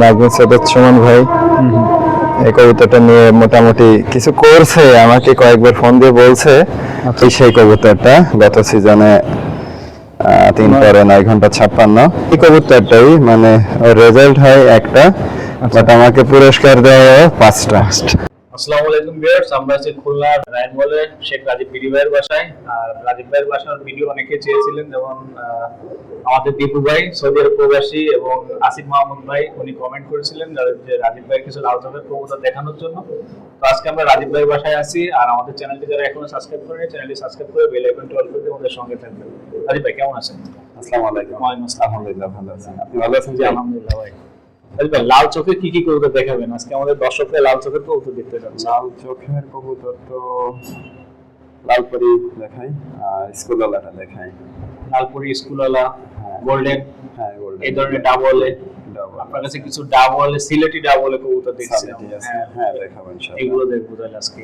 নাজমুল সাদাত সুমন ভাই। এই কবিতাটা নিয়ে মোটামুটি কিছু করছে আমাকে কয়েকবার ফোন দিয়ে বলছে এই সেই কবিতাটা। গত সিজনে তিন পরে নয় ঘণ্টা ছাপ্পান্ন। এই কবিতাটাই মানে রেজাল্ট হয় একটা বাট আমাকে পুরস্কার দেওয়া পাঁচটা। আসসালামু আলাইকুম ভিউয়ার্স আমরা আছি খুলনার রায়ন মলে শেখ রাজীব বিডি ভাইয়ের বাসায়। আর রাজীব ভাইয়ের বাসার ভিডিও অনেকে চেয়েছিলেন যেমন আমাদের দীপু ভাই সৌদি আরব প্রবাসী এবং আসিফ মাহমুদ ভাই উনি কমেন্ট করেছিলেন যে রাজীব ভাইয়ের কিছু লাল চোখের কবুতর দেখানোর জন্য। তো আজকে আমরা রাজীব ভাইয়ের বাসায় আছি আর আমাদের চ্যানেলটি যারা এখনও সাবস্ক্রাইব করেনি চ্যানেলটি সাবস্ক্রাইব করে বেল আইকনটি অল করে আমাদের সঙ্গে থাকবেন। রাজীব ভাই কেমন আছেন? আসসালামু আলাইকুম। ওয়ালাইকুম আসসালাম। ভালো আছেন আপনি ভালো আছেন জি আলহামদুলিল্লাহ ভাই। লাল চোখে কি কি কবুতর দেখাবেন? আজকে আমাদের দর্শকরা লাল চোখের কবুতর দেখতে যাচ্ছে। লাল চোখের কবুতর তো লালপরি দেখাই আর স্কুলওয়ালাটা দেখাই। লালপুরি স্কুলওয়ালা গোল্ডেন হ্যাঁ গোল্ডেন। এই ধরনের ডাবলে আপনার কাছে কিছু ডাবলে সিলেটি ডাবলে কবুতর দেখছিলাম। হ্যাঁ হ্যাঁ দেখাবো ইনশাআল্লাহ। এগুলো দেখব তাহলে আজকে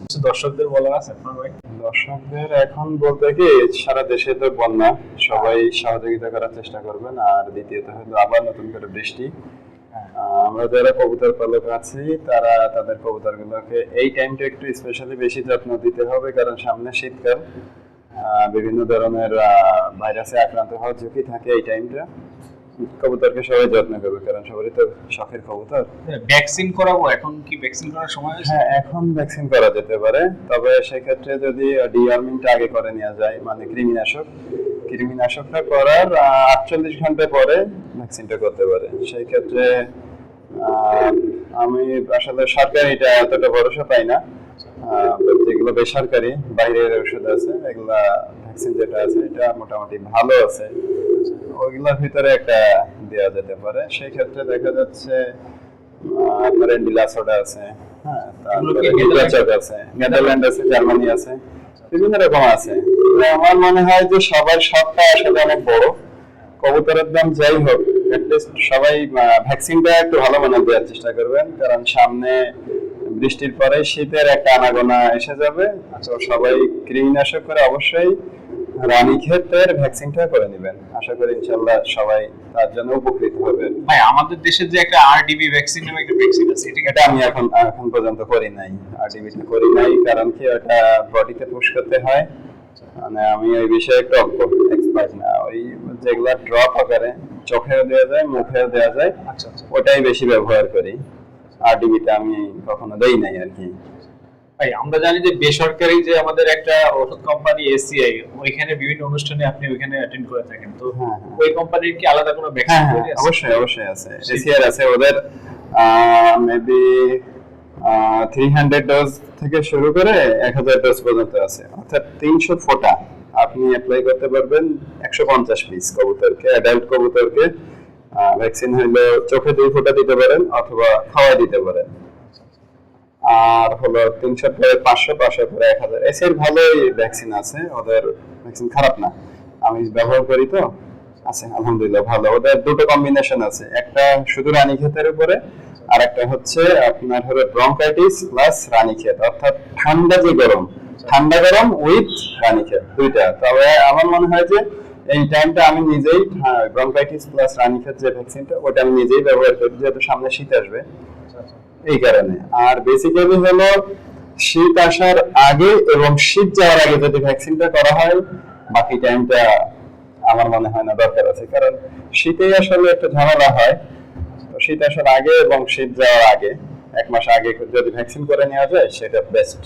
কিছু দর্শকদের বলার আছে আপনার ভাই? দর্শকদের এখন বলতে কি সারা দেশে তো বন্যা সবাই সহযোগিতা করার চেষ্টা করবেন। আর দ্বিতীয়ত হলো আবার নতুন করে বৃষ্টি। আহ, আমরা যারা কবুতর পালক আছি তারা তাদের কবুতর গুলোকে এই টাইমটা একটু স্পেশালি বেশি যত্ন দিতে হবে কারণ সামনে শীতকাল। বিভিন্ন ধরনের ভাইরাসে আক্রান্ত হওয়ার ঝুঁকি থাকে এই টাইমটা কবুতরকে সবাই যত্ন করবে কারণ সবারই তো শখের কবুতর। ভ্যাকসিন করাবো এখন কি ভ্যাকসিন করার সময় হ্যাঁ এখন ভ্যাকসিন করা যেতে পারে তবে সেক্ষেত্রে যদি ডিওয়ার্মিংটা আগে করে নেওয়া যায় মানে কৃমিনাশক কৃমিনাশকটা করার আটচল্লিশ ঘণ্টা পরে ভ্যাকসিনটা করতে পারে। সেই ক্ষেত্রে আমি আসলে সরকারিটা এতটা ভরসা পাই না। যেগুলো বেসরকারি বাইরের ওষুধ আছে এগুলা ভ্যাকসিন যেটা আছে এটা মোটামুটি ভালো আছে। ওইগুলোর ভিতরে একটা দেওয়া যেতে পারে। সেই ক্ষেত্রে দেখা যাচ্ছে আপনার এন্ডিলাসোডা আছে হ্যাঁ তারপরে আছে নেদারল্যান্ড আছে জার্মানি আছে বিভিন্ন রকম আছে। আমার মনে হয় যে সবার সবটা আসলে অনেক বড়। কবুতরের দাম যাই হোক অ্যাটলিস্ট সবাই ভ্যাকসিনটা একটু ভালো মানের দেওয়ার চেষ্টা করবেন কারণ সামনে বৃষ্টির পরে শীতের একটা আনাগোনা এসে যাবে। তো সবাই কৃমিনাশক করে অবশ্যই রানী ক্ষেতের ভ্যাকসিনটা করে নেবেন। আশা করি ইনশাল্লাহ সবাই তার জন্য উপকৃত হবে। ভাই আমাদের দেশের যে একটা আরডিবি ভ্যাকসিন নামে একটা ভ্যাকসিন আছে এটা আমি এখন এখন পর্যন্ত করি নাই। আরটিভিটা করি নাই কারণ কি ওটা বডিতে পুশ করতে হয়। মানে আমি ওই বিষয়ে একটু অজ্ঞ এক্সপার্ট না। ওই যেগুলা ড্রপ আকারে চোখেও দেওয়া যায় মুখেও দেওয়া যায় আচ্ছা আচ্ছা। ওটাই বেশি ব্যবহার করি। আরটিভিটা আমি কখনো দেই নাই আর কি। ভাই আমরা জানি যে বেসরকারি যে আমাদের একটা ওষুধ কোম্পানি এসিআই ওইখানে বিভিন্ন অনুষ্ঠানে আপনি ওইখানে অ্যাটেন্ড করে থাকেন। তো হ্যাঁ, হ্যাঁ। ওই কোম্পানির কি আলাদা কোনো হ্যাঁ হ্যাঁ অবশ্যই অবশ্যই আছে। এসিআর আছে ওদের মেবি থ্রি হান্ড্রেড ডোজ থেকে শুরু করে এক হাজার ডোজ পর্যন্ত আছে। অর্থাৎ তিনশো ফোঁটা আপনি অ্যাপ্লাই করতে পারবেন একশো পঞ্চাশ পিস কবুতরকে অ্যাডাল্ট কবুতরকে। ভ্যাকসিন হইলে চোখে দুই ফোঁটা দিতে পারেন অথবা খাওয়া দিতে পারেন। আর হলো তিনশো পরে পাঁচশো পাঁচশো পরে এক হাজার। এসের ভালোই ভ্যাকসিন আছে, ওদের ভ্যাকসিন খারাপ না। আমি ব্যবহার করি তো, আছে, আলহামদুলিল্লাহ, ভালো। ওদের দুটো কম্বিনেশন আছে, একটা শুধু রানীক্ষেতের উপরে, আর একটা হচ্ছে আপনার হলো ব্রঙ্কাইটিস প্লাস রানীক্ষেত অর্থাৎ ঠান্ডা যে গরম, ঠান্ডা গরম উইথ রানীক্ষেত দুইটা। তবে আমার মনে হয় যে এই টাইমটা আমি নিজেই ব্রঙ্কাইটিস প্লাস রানীক্ষেত যে ভ্যাকসিনটা ওটা আমি নিজেই ব্যবহার করি, যেহেতু সামনে শীত আসবে। এই কারণে। আর বেসিক্যালি হলো শীত আসার আগে এবং শীত যাওয়ার আগে যদি ভ্যাকসিনটা করা হয়, বাকি টাইমটা আমার মনে হয় না দরকার আছে। কারণ শীতেই আসলে একটা ঝামেলা হয়। শীত আসার আগে এবং শীত যাওয়ার আগে, এক মাস আগে যদি ভ্যাকসিন করে নেওয়া যায়, সেটা বেস্ট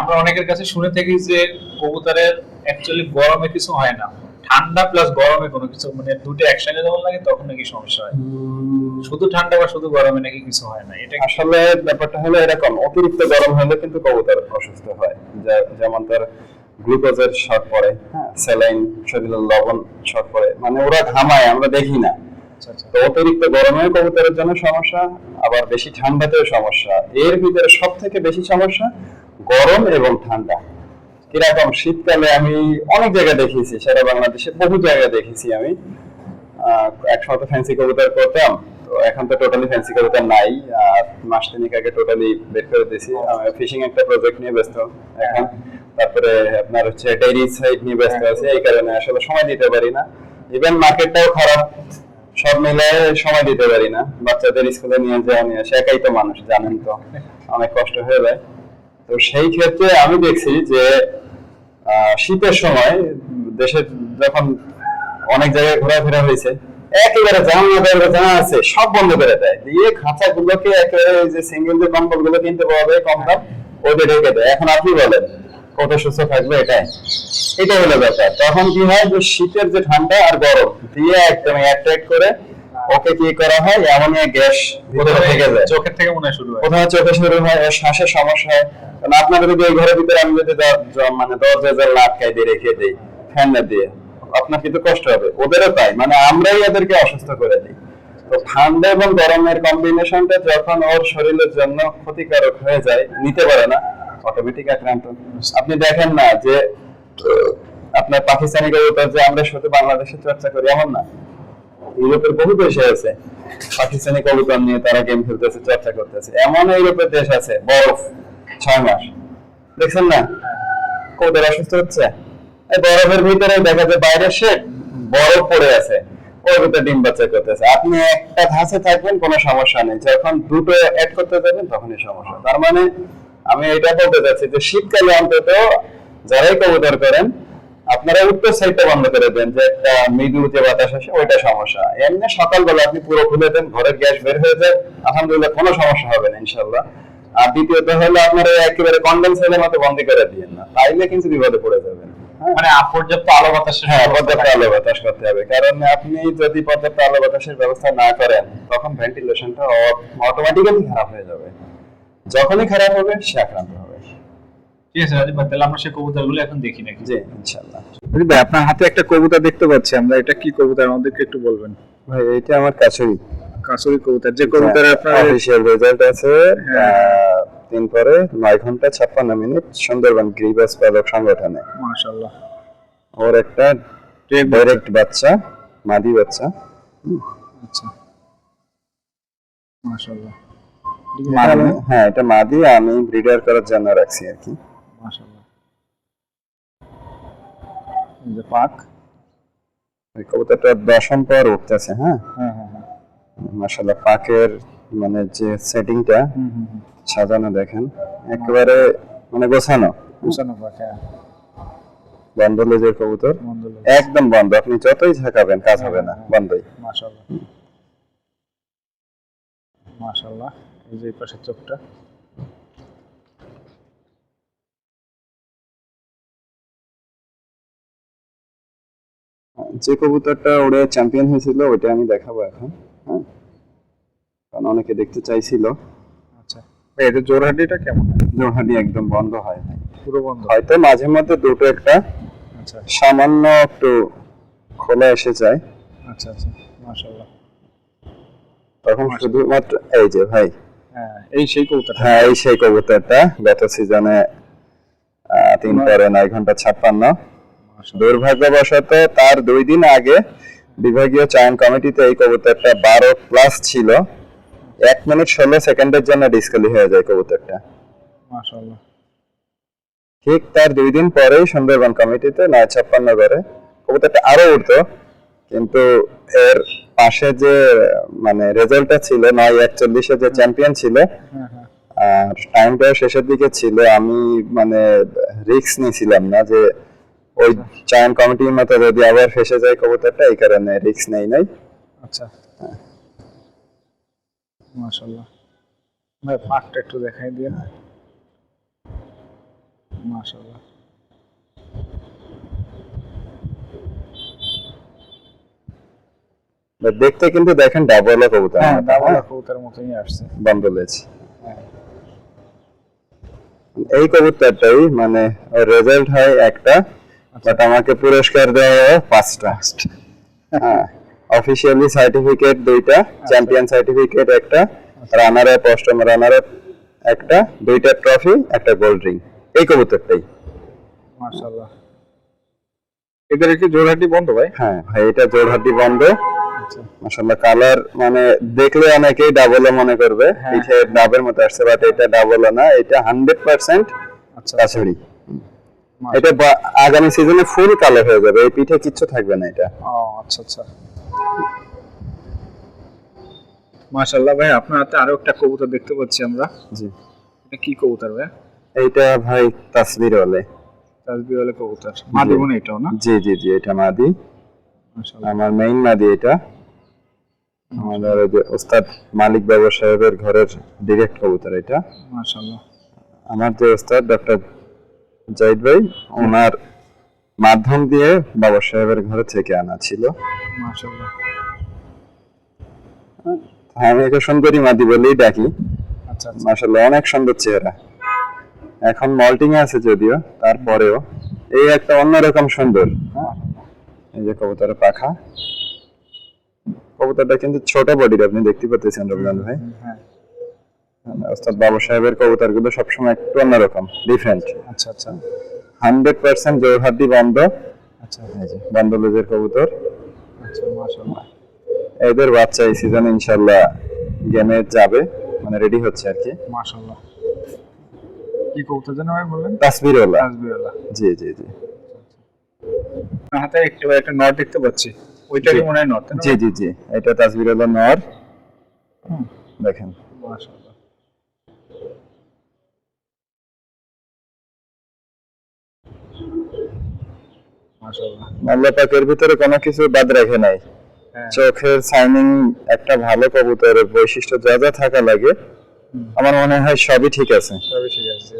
আমরা অনেকের কাছে শুনে থাকি যে কবুতরের অ্যাকচুয়ালি গরমে কিছু হয় না। ঠান্ডা প্লাস গরমে কোনো কিছু মানে দুটো একসঙ্গে যখন লাগে তখন নাকি সমস্যা হয়। শুধু ঠান্ডা বা শুধু গরমে নাকি কিছু হয় না এটা আসলে ব্যাপারটা হলো এরকম অতিরিক্ত গরম হলে কিন্তু কবুতর অসুস্থ হয়। যেমন তার গ্লুকোজের শর্ট পড়ে হ্যাঁ স্যালাইন শরীরের লবণ শর্ট পড়ে মানে ওরা ঘামায় আমরা দেখি না। আচ্ছা আচ্ছা। তো অতিরিক্ত গরমেও কবুতরের জন্য সমস্যা আবার বেশি ঠান্ডাতেও সমস্যা। এর ভিতরে সব থেকে বেশি সমস্যা গরম এবং ঠান্ডা। কীরকম শীতকালে আমি অনেক জায়গায় দেখিয়েছি সারা বাংলাদেশে বহু জায়গায় দেখেছি আমি। একসময় তো ফ্যান্সি কবুতর করতাম তো এখন তো টোটালি ফ্যান্সি কবুতর নাই। আর মাস তিনেক আগে টোটালি বের করে দিয়েছি। ফিশিং একটা প্রজেক্ট নিয়ে ব্যস্ত এখন। তারপরে আপনার হচ্ছে ডেইরি সাইড নিয়ে ব্যস্ত আছে এই কারণে আসলে সময় দিতে পারি না। ইভেন মার্কেটটাও খারাপ সব মিলায় সময় দিতে পারি না। বাচ্চাদের স্কুলে নিয়ে যাওয়া নিয়ে আসা একাই তো মানুষ জানেন তো অনেক কষ্ট হয়ে যায়। তো সেই ক্ষেত্রে আমি দেখছি যে শীতের সময় দেশের যখন অনেক জায়গায় ঘোরাফেরা হয়েছে, একেবারে দরজা যা আছে, সব বন্ধ করে দেয়। দিয়ে খাঁচা গুলোকে একেবারে যে সিঙ্গেল যে কম্বলগুলো কিনতে পাওয়া যায় কম দাম, ওদের রেখে দেয়। এখন আপনি বলেন, কত সুস্থ থাকবে এটাই? এটা হলো ব্যাপার। তখন কি হয় যে শীতের যে ঠান্ডা আর গরম, দিয়ে একদম অ্যাট্রাক্ট করে ওকে কি করা হয়? অ্যামোনিয়া গ্যাস ভিতরে থেকে যায়। চোখের থেকে মনে শুরু হয়। কোথাও চোখে শুরু হয় শ্বাসের সমস্যা হয়। কারণ আপনাদের যদি এই ঘরের ভিতরে আমি যদি মানে দরজা আটকাই দিয়ে রেখে দিই ফ্যান দিয়ে আপনার কিন্তু কষ্ট হবে। ওদেরও তাই মানে আমরাই অসুস্থ করে দিই। তো ঠান্ডা এবং গরমের কম্বিনেশনটা যখন ওর শরীরের জন্য ক্ষতিকারক হয়ে যায় নিতে পারে না অটোমেটিক আক্রান্ত। আপনি দেখেন না যে আপনার পাকিস্তানি কবুতর যে আমরা শুধু বাংলাদেশে চর্চা করি এমন না। ইউরোপের বহু দেশে আছে। পাকিস্তানি কবুতর নিয়ে তারা গেম খেলতেছে, চর্চা করতেছে। এমন ইউরোপের দেশ আছে, বরফ, ছয় মাস। দেখছেন না? কবুতর অসুস্থ হচ্ছে। বরফের ভিতরে দেখা যায় বাইরে সে বরফ পড়ে আছে। ডিম বাচ্চা করতেছে। আপনি একটা ধাঁচে থাকবেন, কোনো সমস্যা নেই। যখন দুটো অ্যাড করতে যাবেন, তখনই সমস্যা। তার মানে আমি এটা বলতে চাচ্ছি যে শীতকালে অন্তত যারাই কবুতর করেন আপনারা উত্তর সাইডটা বন্ধ করে দেন যে একটা মৃদু যে বাতাস আসে ওইটা সমস্যা। এমনি সকালবেলা আপনি পুরো খুলে দেন ঘরের গ্যাস বের হয়ে যায় আলহামদুলিল্লাহ কোনো সমস্যা হবে না ইনশাল্লাহ আর দ্বিতীয়ত হলো আপনারা একেবারে কন্ডেন্সারের মতো বন্ধ করে দিয়েন না তাইলে কিন্তু বিপদে পড়ে যাবেন। হ্যাঁ? মানে পর্যাপ্ত আলো বাতাসের হ্যাঁ পর্যাপ্ত আলো বাতাস করতে হবে। কারণ আপনি যদি পর্যাপ্ত আলো বাতাসের ব্যবস্থা না করেন তখন ভেন্টিলেশনটা অটোমেটিক্যালি খারাপ হয়ে যাবে। যখনই খারাপ হবে সে আক্রান্ত হবে। ঠিক আছে রাজীব ভাই তাহলে আমরা সেই কবুতরগুলো এখন দেখি নাকি? জি ইনশাল্লাহ ভাই আপনার হাতে একটা কবুতর দেখতে পাচ্ছি আমরা এটা কি কবুতর আমাদেরকে একটু বলবেন। ভাই এটা আমার কাছেই কাসুরি কবুতর যে কবুতর আপনার অফিসিয়াল রেজাল্ট আছে হ্যাঁ। দিন পরে নয় ঘণ্টা ছাপ্পান্ন মিনিট সুন্দরবন গ্রিবাস পালক সংগঠনে। মাশাআল্লাহ। ওর একটা ডাইরেক্ট বাচ্চা। মাদি বাচ্চা। আচ্ছা। মাশাআল্লাহ। আমি- হ্যাঁ এটা মাদি আমি ব্রিডার করার জন্য রাখছি আর কি। মাশাআল্লাহ। যে পাক। ওই কবুতরটা দশম পর উঠতেছে হ্যাঁ? হ্যাঁ হ্যাঁ মাশাল্লাহ পাকের মানে যে সেটিংটা সাজানো দেখেন একেবারে মানে গোছানো। কুসানো পাক হ্যাঁ। বন্ধ লেজের কবুতর একদম বন্ধ আপনি যতই ঝাঁকাবেন কাজ হবে না বন্ধই মাশাআল্লাহ। মাশাআল্লাহ এই যে পাশের চোখটা। যে কবুতরটা ওড়ে চ্যাম্পিয়ন হয়েছিল ওইটা আমি দেখাবো এখন হ্যাঁ? কারণ অনেকে দেখতে চাইছিল। আচ্ছা। এদের জোরহাটিটা কেমন? জোরহাটি একদম বন্ধ হয়। পুরো বন্ধ? হয়তো মাঝে মধ্যে দুটো একটা আচ্ছা। সামান্য একটু খোলা এসে যায়। আচ্ছা আচ্ছা। মাশাআল্লাহ। তখন শুধুমাত্র এই যে ভাই। হ্যাঁ এই সেই কবুতরটা। হ্যাঁ এই সেই কবুতরটা। গত সিজনে তিন পরে নয় ঘণ্টা ছাপ্পান্ন। দুর্ভাগ্যবশত তার দুই দিন আগে বিভাগীয় চয়ন কমিটিতে এই কবুতরটা বারো প্লাস ছিল। এক মিনিট ষোলো সেকেন্ডের জন্য ডিসকালি হয়ে যায় কবুতরটা। ঠিক তার দুই দিন পরেই সুন্দরবন কমিটিতে নয় ছাপ্পান্ন করে। কবুতরটা আরও উঠতো কিন্তু এর পাশে যে মানে রেজাল্টটা ছিল নয় একচল্লিশে যে চ্যাম্পিয়ন ছিল হ্যাঁ হ্যাঁ। আর টাইমটা শেষের দিকে ছিল আমি মানে রিস্ক নিয়েছিলাম না যে ওই চয়ন কমিটির মতো যদি আবার ফেসে যায় কবুতরটা এই কারণে রিস্ক নেই নাই? আচ্ছা। মাশাআল্লাহ। ভাই পাকটা একটু দেখাই দিয়ে মাশাআল্লাহ। দেখতে কিন্তু দেখেন ডাবল কবুতর। হ্যাঁ ডাবল হ্যাঁ? মতই আসছে। বন্ধ লেজ হ্যাঁ। এই কবুতরটাই মানে রেজাল্ট হয় একটা। বাট আমাকে পুরস্কার দেওয়া হয় পাঁচটা। হ্যাঁ অফিসিয়ালি সার্টিফিকেট দুইটা চ্যাম্পিয়ন সার্টিফিকেট একটা রানার আপ অষ্টম রানার আপ একটা দুইটা ট্রফি একটা গোল্ড রিং এই কবুতরটাই। মাশাআল্লাহ। এদের কি জোরহাটি বন্ধ ভাই। হ্যাঁ ভাই এটা জোরহাটি বন্ধ। আচ্ছা। মাশাআল্লাহ কালার মানে দেখলে অনেকেই ডাবল মনে করবে। হ্যাঁ। পিঠে ডাবের মতো আসছে বাট এটা ডাবল না এটা হান্ড্রেড পার্সেন্ট আচ্ছা। কাছড়ি। এটা আগামী সিজনে ফুল কালার হয়ে যাবে এই পিঠে কিচ্ছু থাকবে না এটা। ও আচ্ছা আচ্ছা। মাশাআল্লাহ ভাই আপনার হাতে আরও একটা কবুতর দেখতে পাচ্ছি আমরা। জি। এটা কি কবুতর ভাই? এইটা ভাই তাসবির বলে তাজবি ওয়ালা কবুতর। মাদি মনে এটাও না? জি জি জি এটা মাদি। মাশাআল্লাহ। আমার মেইন মাদি এটা। আমাদের যে ওস্তাদ মালিক বাবা সাহেবের ঘরের ডিরেক্ট কবুতর এটা। মাশাআল্লাহ। আমার যে ওস্তাদ ডক্টর জাহিদ ভাই ওনার মাধ্যম দিয়ে বাবা সাহেবের ঘরে থেকে আনা ছিল। মাশাআল্লাহ। আমি একে সুন্দরী মাদি বলেই ডাকি। আচ্ছা আচ্ছা। মাসাল্লাহ অনেক সুন্দর চেহারা। এখন মল্টিং আছে যদিও তারপরেও। এই একটা অন্যরকম সুন্দর। হ্যাঁ? এই যে কবুতরের পাখা। কবুতরটা কিন্তু ছোট বডির আপনি দেখতে পাচ্ছেন রবীন্দ্র ভাই। হ্যাঁ মানে ওস্তাদ বাবু সাহেবের কবুতরগুলো সবসময় একটু অন্যরকম ডিফারেন্ট আচ্ছা আচ্ছা। হান্ড্রেড পার্সেন্ট জোরহাটি বন্ধ। আচ্ছা এই বন্ধ লেজের কবুতর। আচ্ছা মাশাআল্লাহ। এদের বাচ্চা এই সিজনে ইনশাল্লাহ গেমে যাবে মানে রেডি হচ্ছে আর কি। মাশাআল্লাহ। কি কবুতর যেন ভাই বললেন? তাসবিরওয়ালা। তাজবি ওয়ালা জি জি। জি হাতে একটু একটা নট দেখতে পাচ্ছি। ওইটাকে মনে হয় নট জি জি জি। এটা তাসবিরওয়ালা নর। দেখেন। মাশাআল্লাহ। আল্লাহ পাকের ভিতরে কোনো কিছু বাদ রাখে নাই। হ্যাঁ। চোখের সাইনিং একটা ভালো কবুতরের বৈশিষ্ট্য যা যা থাকা লাগে আমার মনে হয় সবই ঠিক আছে। সবই ঠিক আছে।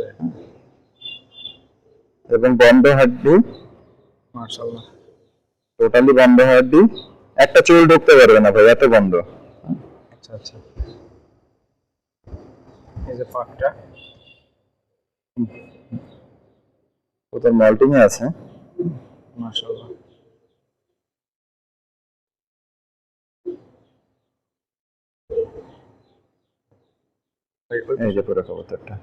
এবং বন্ধ হাড্ডি। মাশাআল্লাহ। টোটালি বন্ধ হাড্ডি। একটা চুল ঢুকতে পারবে না ভাই এত বন্ধ। আচ্ছা আচ্ছা। এই যে পাকটা। ওটার মল্টিং আছে। মাশাআল্লাহ এই যে পুরো কবুতরটা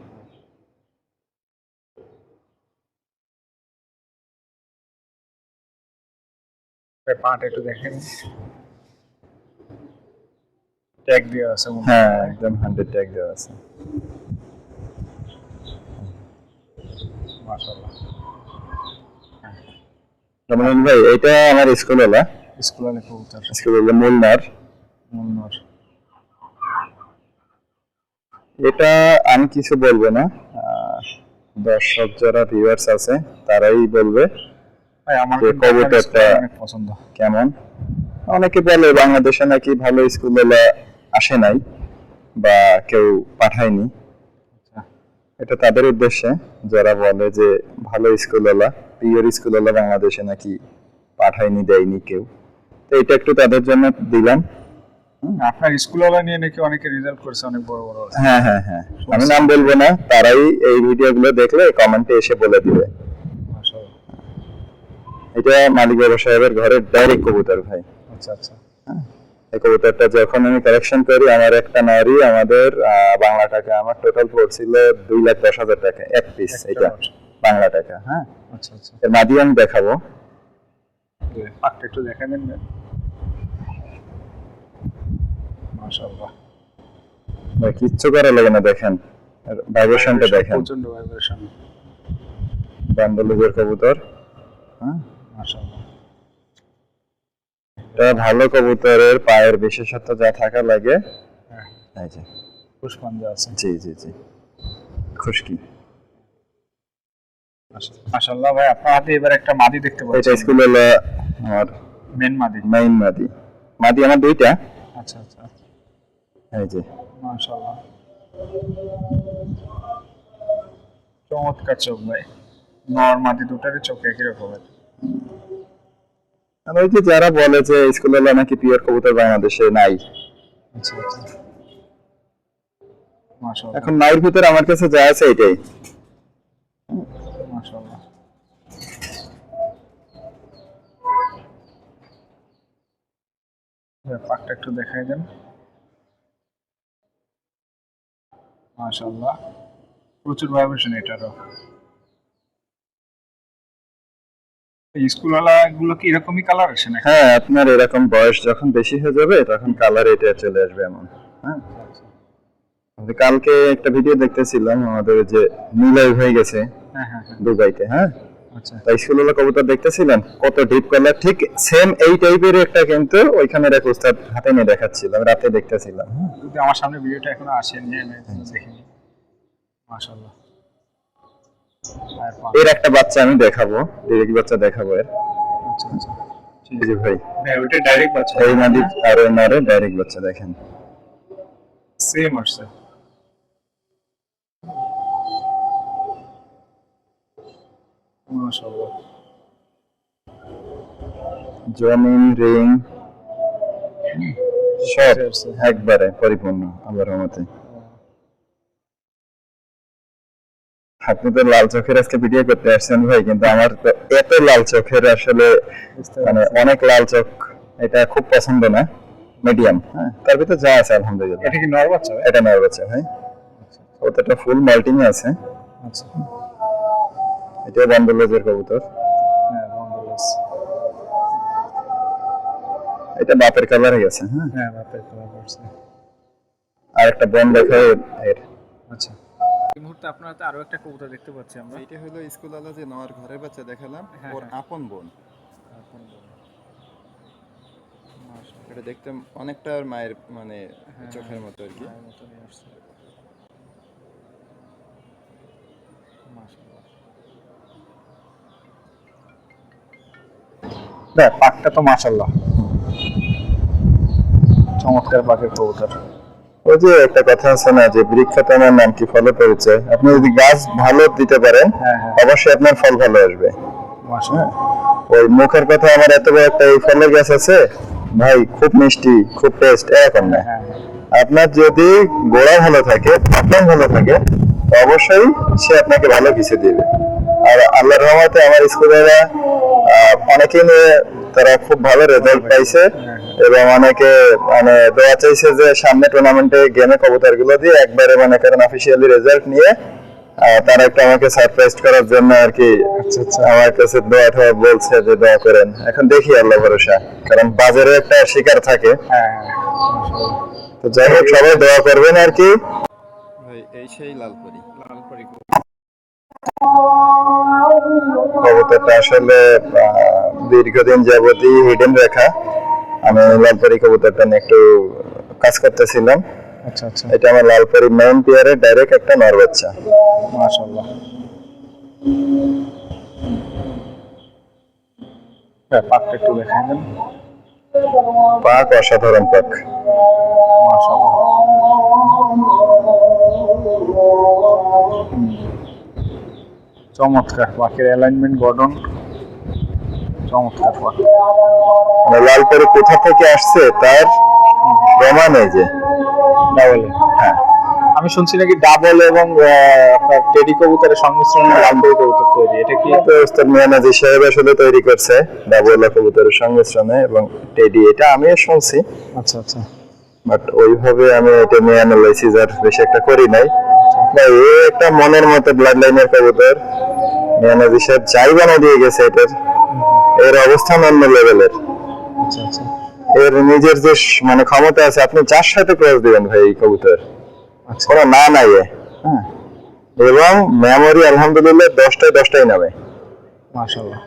পাট একটু দেখেন ট্যাগ দেওয়া আছে মনে হয়। হ্যাঁ একদম হান্ড্রেড ট্যাগ দেওয়া আছে মাশাআল্লাহ রমনান ভাই এটা আমার স্কুলে কবুতর। মুলনার। মুন্নর এটা আমি কিছু বলব না। দর্শক যারা ভিউয়ার্স আছে তারাই বলবে আমার কবুতরটা- পছন্দ। কেমন? অনেকে বলে বাংলাদেশে নাকি ভালো স্কুলওয়ালা আসে নাই বা কেউ পাঠায়নি। আচ্ছা। এটা তাদের উদ্দেশ্যে যারা বলে যে ভালো স্কুলওয়ালা পিওর স্কুলওয়ালা বাংলাদেশে নাকি পাঠায়নি দেয়নি কেউ। তো এটা একটু তাদের জন্য দিলাম। আপনার স্কুলওয়ালা নিয়ে নাকি অনেকে রেজাল্ট করছে অনেক বড় বড় হ্যাঁ হ্যাঁ হ্যাঁ। আমি নাম বলব না তারাই এই ভিডিওগুলো দেখলে কমেন্টে এসে বলে দিবে। এটা মালিক বাবা সাহেবের ঘরের ডাইরেক্ট কবুতর ভাই। আচ্ছা আচ্ছা। এই কবুতরটা যখন আমি কালেকশন করি আমার একটা নারী আমাদের বাংলা টাকা আমার টোটাল পড়ছিল দুই লাখ দশ হাজার টাকা এক পিস এটা। বাংলা টাকা হ্যাঁ? আচ্ছা আচ্ছা। এর মাদি আমি দেখাবো। পাকটা একটু দেখে নেন মাশাআল্লাহ। ভাই কিচ্ছু করা লাগে না দেখেন। ভাইব্রেশনটা দেখেন। প্রচণ্ড ভাইব্রেশন। বান্দলুজের কবুতর হ্যাঁ? মাশাআল্লাহ। এটা ভালো কবুতরের পায়ের বিশেষত্ব যা থাকা লাগে। হ্যাঁ। এই যে। পুষ্পাঞ্জা আছে। জি জি জি। খুশকি। মাশাআল্লাহ। ভাই আপনার হাতে এবার একটা মাদি দেখতে এটা পাচ্ছি স্কুল হলো আমার মেন মাদি। মেইন মাদি। মাদি আমার দুইটা। আচ্ছা আচ্ছা। এই যে। মাশাআল্লাহ। চমৎকার চোখ ভাই। নর মাদি দুটারই চোখ একই রকমের। আর ওই যে যারা বলে যে স্কুল হলো নাকি পিওর কবুতর বাংলাদেশে নাই। আচ্ছা আচ্ছা। এখন নাইর ভিতরে আমার কাছে যা আছে এটাই মাশাআল্লাহ ভাই, পাকটা একটু দেখাই দেন। মাশাআল্লাহ প্রচুর ভাইব্রেশন এটারও। এই স্কুলওয়ালা গুলো কি এরকমই কালার আসে না হ্যাঁ আপনার এরকম বয়স যখন বেশি হয়ে যাবে তখন কালার এটা চলে আসবে এমন। হ্যাঁ? কালকে একটা ভিডিও দেখতেছিলাম আমাদের যে হয়ে গেছে হ্যাঁ হ্যাঁ হ্যাঁ। দুবাইতে হ্যাঁ? আচ্ছা। তো কবুতর দেখতেছিলেন কত ডিপ কালার ঠিক সেম এই টাইপের একটা কিন্তু ওইখানে এক উস্তাদ হাতে নিয়ে দেখাচ্ছিল আমি রাতে দেখতেছিলাম। যদি আমার সামনে ভিডিওটা এখনও আসেনি আমি এখনও দেখিনি। মাশাআল্লাহ। এর একটা বাচ্চা আমি দেখাবো ডিরেক্ট বাচ্চা দেখাবো এর। আচ্ছা আচ্ছা। ঠিক ভাই। হ্যাঁ ওইটা ডাইরেক্ট বাচ্চা। এই নাদি আর নারে ডাইরেক্ট বাচ্চা দেখেন। সেম আসছে। মাশাআল্লাহ। জমিন রিং। সব একবারে পরিপূর্ণ আল্লাহর রহমতে। আপনি তো লাল চোখের আজকে ভিডিও করতে আসছেন ভাই কিন্তু আমার তো এত লাল চোখের আসলে মানে অনেক লাল চোখ এটা খুব পছন্দ না মিডিয়াম হ্যাঁ। তার ভিতরে যা আছে আলহামদুলিল্লাহ। এটা কি নর বাচ্চা এটা নেওয়ার বাচ্চা ভাই। ওটা ফুল মাল্টিং আছে। আচ্ছা। এটা বান্ডলেজের কবুতর। হ্যাঁ এটা বাপের কালার গেছে হ্যাঁ? হ্যাঁ বাপের কালার করছে আর একটা বন দেখায় এর। আচ্ছা। এই মুহূর্তে আপনার হাতে আরও একটা কবুতর দেখতে পাচ্ছি আমরা। এটা হলো স্কুল আলা যে নেওয়ার ঘরের বাচ্চা দেখালাম হ্যাঁ, ওর হ্যাঁ। আপন বোন। এটা দেখতে অনেকটা মায়ের মানে চোখের মতো আর কি। মায়ের আসছে। দেখ পাকটা তো মাশাল্লাহ চমৎকার পাকের কবুতর। ওই যে একটা কথা আছে না যে বৃক্ষতমের নাম কি ফলে পরিচয়? আপনি যদি গাছ ভালো দিতে পারেন হ্যাঁ, হ্যাঁ। অবশ্যই আপনার ফল ভালো আসবে। ওই মুখের কথা আমার এত বড় একটা এই ফলের গাছ আছে ভাই খুব মিষ্টি খুব টেস্ট এরকম না। হ্যাঁ আপনার যদি গোড়া ভালো থাকে পাতন ভালো থাকে অবশ্যই সে আপনাকে ভালো কিছু দিবে। আর আল্লাহর রহমতে আমার স্কুলেরা অনেকে নিয়ে তারা খুব ভালো রেজাল্ট পাইছে এবং অনেকে মানে দোয়া চাইছে যে সামনে টুর্নামেন্টে গেমে কবুতরগুলো দিয়ে একবারে মনে করেন অফিসিয়ালি রেজাল্ট নিয়ে তারা একটু আমাকে সারপ্রাইজ করার জন্য আর কি আচ্ছা আচ্ছা। আমার কাছে দোয়া টোয়া বলছে যে দোয়া করেন। এখন দেখি আল্লাহ ভরসা কারণ বাজারে একটা শিকার থাকে। হ্যাঁ হ্যাঁ তো যাই হোক সবাই দোয়া করবেন আর কি। ভাই এই সেই লালপুরি কবুতরটা আসলে দীর্ঘদিন যাবতই হিডেন রাখা। আমি লালপুরি কবুতরটা নিয়ে একটু কাজ করতেছিলাম। আচ্ছা আচ্ছা। এটা আমার লালপুরি মেইন পিয়ারের ডাইরেক্ট একটা নর বাচ্চা। মাশাআল্লাহ। হ্যাঁ পাকটা একটু দেখাই দেন। পাক অসাধারণ পাক। মাশাআল্লাহ। চমৎকার পাখির অ্যালাইনমেন্ট গঠন। চমৎকার পাখি। মানে লালপুরি কোথা থেকে আসছে তার প্রমাণ এই যে। ডাবল হ্যাঁ। আমি শুনছি নাকি ডাবল এবং আপনার টেডি কবুতরের সংমিশ্রণে লালপুরি কবুতর তৈরি। এটা কি? তো ওস্তাদ মিয়ানাজি সাহেব আসলে তৈরি করছে ডাবলা কবুতরের সংমিশ্রণে এবং টেডি। এটা আমিও শুনছি। আচ্ছা আচ্ছা। বাট ওইভাবে আমি এটা নিয়ে অ্যানালাইসিস আর বেশি একটা করি নাই। এ একটা মনের মতো ব্লাড লাইনের কবুতর যাই বানা দিয়ে গেছে এটার। এর অবস্থান অন্য লেভেলের আচ্ছা আচ্ছা। এর নিজের যে মানে ক্ষমতা আছে আপনি যার সাথে ক্রস দিবেন ভাই এই কবুতর? আচ্ছা। কোনো না নাই হ্যাঁ। এবং মেমোরি আলহামদুলিল্লাহ দশটায় দশটাই নামে। মাশাআল্লাহ।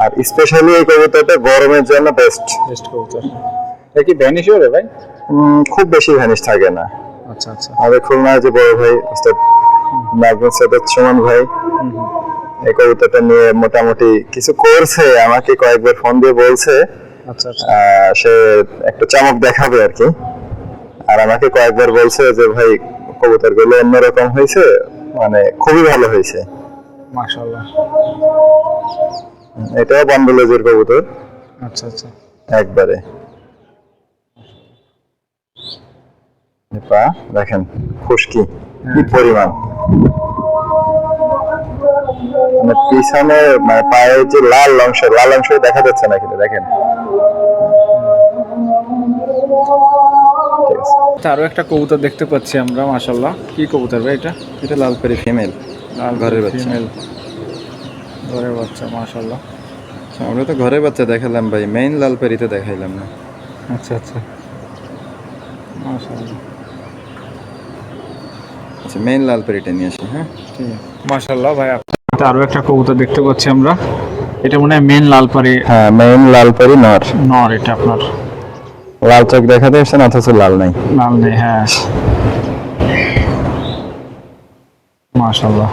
আর স্পেশালি এই কবুতরটা গরমের জন্য বেস্ট বেস্ট কবুতর। এটা কি ভ্যানিশ হবে ভাই? খুব বেশি ভ্যানিশ থাকে না। আচ্ছা আচ্ছা। আমাদের খুলনার যে বড় ভাই ওস্তাদ নাজমুল সাদাত সুমন ভাই এই কবিতাটা নিয়ে মোটামুটি কিছু করছে আমাকে কয়েকবার ফোন দিয়ে বলছে। আচ্ছা আচ্ছা। সে একটা চমক দেখাবে আর কি। আর আমাকে কয়েকবার বলছে যে ভাই কবুতরগুলো অন্যরকম হয়েছে মানে খুবই ভালো হয়েছে। মাশাআল্লাহ। এটাও বান্ডলেজের কবুতর। আচ্ছা আচ্ছা। একবারে। পা দেখেন খুশকি কি পরিমাণ। মানে পিছনে মানে পায়ের যে লাল অংশ লাল অংশ দেখা যাচ্ছে না কিন্তু দেখেন। আরও একটা কবুতর দেখতে পাচ্ছি আমরা মাশাআল্লাহ। কি কবুতর ভাই এটা? এটা লালপরি ফিমেল লাল ঘরের বাচ্চা। ফিমেল। ঘরের বাচ্চা মাশাআল্লাহ। আমরা তো ঘরে বাচ্চা দেখালাম ভাই মেইন লাল পেরিতে দেখাইলাম না। আচ্ছা আচ্ছা। মাশাআল্লাহ। আচ্ছা মেইন লালপরিটা নিয়ে আসি হ্যাঁ? ঠিক আছে। মাশাআল্লাহ ভাই আপনার আরও একটা কবুতর দেখতে পাচ্ছি আমরা। এটা মনে হয় মেন লালপাড়ি হ্যাঁ নর। নর এটা আপনার। লাল চোখ দেখাতে এসছেন অথচ লাল নাই। লাল নেই হ্যাঁ। মাশাল্লাহ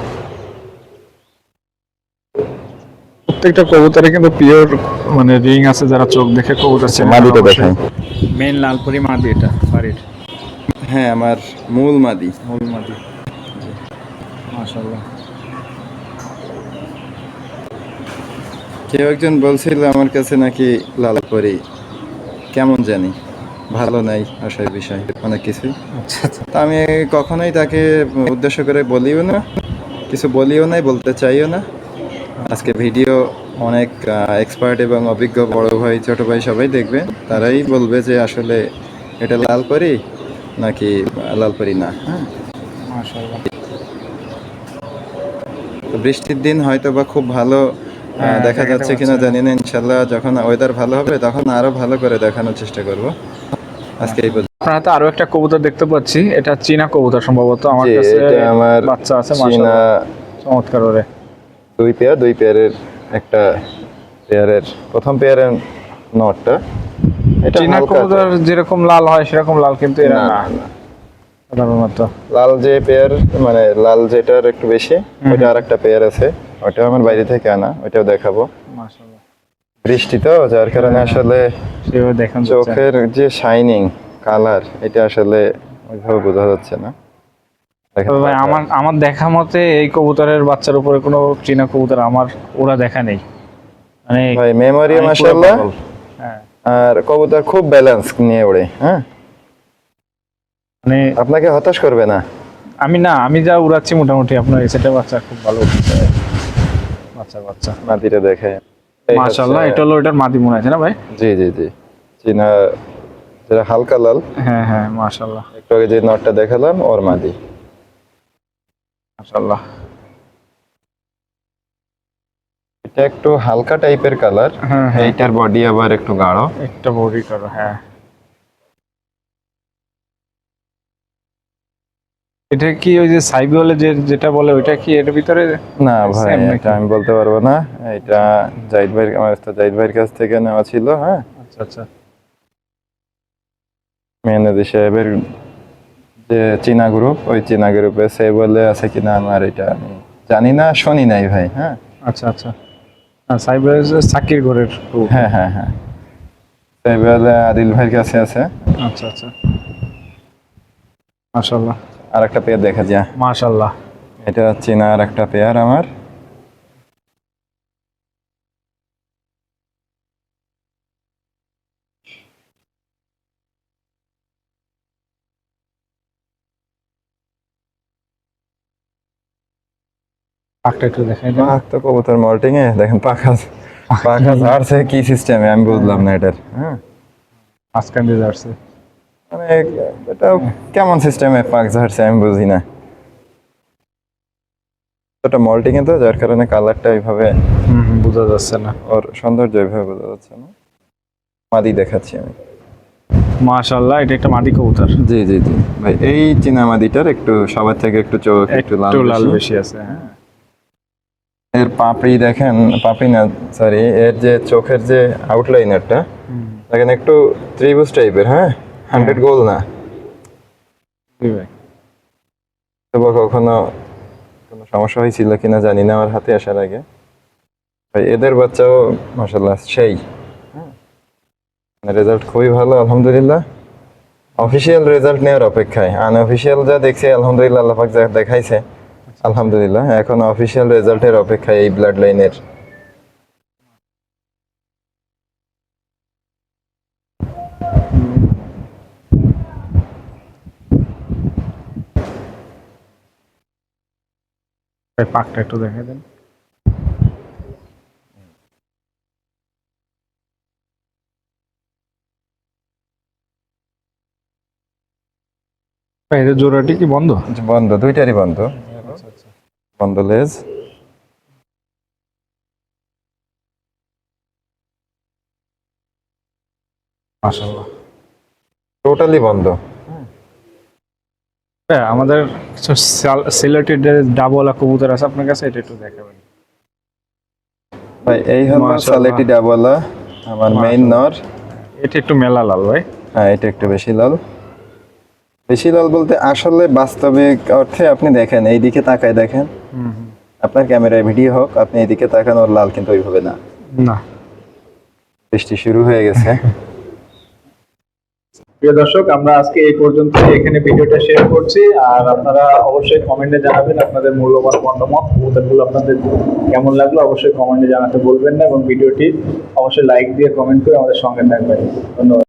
প্রত্যেকটা কবুতরে কিন্তু পিওর মানে রিং আছে যারা চোখ দেখে কবুতর চেনে মাদিটা অবশ্যই- মেন লালপুরি মাদি এটা বাড়ির হ্যাঁ আমার মূল মাদি। মূল মাদি। মাশাল্লাহ কেউ একজন বলছিল আমার কাছে নাকি লালপরি কেমন জানি ভালো নাই আসার বিষয় অনেক কিছুই আচ্ছা আচ্ছা। তা আমি কখনোই তাকে উদ্দেশ্য করে বলিও না কিছু বলিও নাই বলতে চাইও না। আজকে ভিডিও অনেক এক্সপার্ট এবং অভিজ্ঞ বড় ভাই ছোট ভাই সবাই দেখবে তারাই বলবে যে আসলে এটা লালপরি নাকি লালপরি না? হ্যাঁ। বৃষ্টির দিন হয়তো বা খুব ভালো হ্যাঁ, দেখা যাচ্ছে কিনা জানি না ইনশাল্লাহ যখন ওয়েদার ভালো হবে তখন আরও ভালো করে দেখানোর চেষ্টা করব। আজকে এই পর্যন্ত। আপনার আরও একটা কবুতর দেখতে পাচ্ছি এটা চীনা কবুতর সম্ভবত আমার কাছে এটা আমার বাচ্চা আছে চীনা চমৎকার ওরে। দুই পেয়ার দুই পেয়ারের একটা পেয়ারের প্রথম পেয়ারের নটটা। চীনা কবুতর যেরকম লাল হয় সেরকম লাল কিন্তু এরা না। সাধারণত। লাল যে পেয়ার মানে লাল যেটার একটু বেশি ওইটা আর একটা পেয়ার আছে আমার বাইরে থেকে আনা ওইটাও দেখাবো। বৃষ্টি তো যার কারণে আসলে চোখের যে শাইনিং কালার এটা আসলে ওইভাবে বোঝা যাচ্ছে না। ভাই আমার আমার দেখা মতে এই কবুতরের বাচ্চার উপরে কোনো চীনা কবুতর আমার ওরা দেখা নেই। মানে ভাই মেমোরি পুরো মাশাআল্লাহ। হ্যাঁ। আর কবুতর খুব ব্যালেন্স নিয়ে ওড়ে হ্যাঁ? মানে আপনাকে হতাশ করবে না? আমি না আমি যা উড়াচ্ছি মোটামুটি আপনার সেটের বাচ্চা খুব ভালো বাচ্চা বাচ্চা। মাটিটা দেখে। মাশাআল্লাহ এটা হলো এটার মাদি মনে আছে না ভাই? জি জি জি। চীনা যেটা হালকা লাল। হ্যাঁ হ্যাঁ মাশাআল্লাহ। একটু আগে যে নটটা দেখালাম ওর মাদি। মাশাআল্লাহ। এটা একটু হালকা টাইপের কালার। হ্যাঁ হ্যাঁ। এইটার বডি আবার একটু গাঢ়। একটা বডি করো হ্যাঁ। এটা কি ওই যে সাইবিওলে যে যেটা বলে ওইটা কি এর ভিতরে? না ভাই এটা আমি বলতে পারব না। এটা জাহিদ ভাই আমার জাহিদ ভাইয়ের কাছ থেকে নেওয়া ছিল হ্যাঁ। আচ্ছা আচ্ছা। মেহনদি সাহেবের যে চীনা গ্রুপ ওই চীনা গ্রুপে সে বলে আছে কিনা আমার এটা আমি জানি না শুনি নাই ভাই হ্যাঁ। আচ্ছা আচ্ছা। সাইবিওলে সাকির ঘরের হ্যাঁ হ্যাঁ হ্যাঁ। সাইবার আদিল ভাইয়ের কাছে আছে। আচ্ছা আচ্ছা। মাশাআল্লাহ। আর একটা পেয়ার দেখা যায় মাশাআল্লাহ। এটা চীনা আর একটা পেয়ার আমার। পাকটা একটু দেখাই দেন। পাক তো কবুতর মল্টিং এ দেখেন পাখা পাখা ঝাড়ছে কি সিস্টেমে আমি বুঝলাম না এটার হ্যাঁ। মাঝখান দিয়ে যাচ্ছে। মানে এটা কেমন সিস্টেমে পাক ঝাড়ছে আমি বুঝি না। ওটা মল্টিং এ তো যার কারণে কালারটা এইভাবে বোঝা যাচ্ছে না। ওর সৌন্দর্য এইভাবে বোঝা যাচ্ছে না। মাদি দেখাচ্ছি আমি। মাশাআল্লাহ এটা একটা মাদি কবুতর। জি জি জি। ভাই এই চীনা মাদিটার একটু সবার থেকে একটু চোখ একটু লাল। বেশি আছে হ্যাঁ। এর পাপড়ি দেখেন পাপড়ি না সরি এর যে চোখের যে আউটলাইনারটা দেখেন একটু ত্রিভুজ টাইপের হ্যাঁ? হান্ড্রেড গোল না। তবে কখনো কোনো সমস্যা হয়েছিল কিনা জানি না আমার হাতে আসার আগে। ভাই এদের বাচ্চাও মাসাল্লাহ সেই। রেজাল্ট খুবই ভালো আলহামদুলিল্লাহ। অফিসিয়াল রেজাল্ট নেওয়ার অপেক্ষায় আনঅফিসিয়াল যা দেখছি আলহামদুলিল্লাহ আল্লাহ পাক যা দেখাইছে। আলহামদুলিল্লাহ এখন অফিসিয়াল রেজাল্টের অপেক্ষায় এই ব্লাড লাইনের পাকটা একটু দেখাই দেন। জোড়াটি কি বন্ধ? বন্ধ দুইটারই বন্ধ। বন্ধ লেজ টোটালি বন্ধ। হ্যাঁ আমাদের সিলেটেড ডাবলা কবুতর আছে আপনার কাছে এটা একটু দেখাবেন। ভাই এই হলো। সালেটি ডাবলা আমার মেইন নর। এটা একটু মেলা লাল ভাই। হ্যাঁ এটা একটু বেশি লাল। বেশি লাল বলতে আসলে বাস্তবিক অর্থে আপনি দেখেন এইদিকে তাকায় দেখেন। আপনার ক্যামেরায় ভিডিও হোক আপনি এইদিকে তাকান ওর লাল কিন্তু ওইভাবে না। না। বৃষ্টি শুরু হয়ে গেছে। প্রিয় দর্শক আমরা আজকে এই পর্যন্ত এখানে ভিডিওটা শেয়ার করছি। আর আপনারা অবশ্যই কমেন্টে জানাবেন আপনাদের মূল্যবান মতামত। কবুতরগুলো আপনাদের কেমন লাগল অবশ্যই কমেন্টে জানাতে বলবেন না। এবং ভিডিওটি অবশ্যই লাইক দিয়ে কমেন্ট করে আমাদের সঙ্গে থাকবেন। ধন্যবাদ।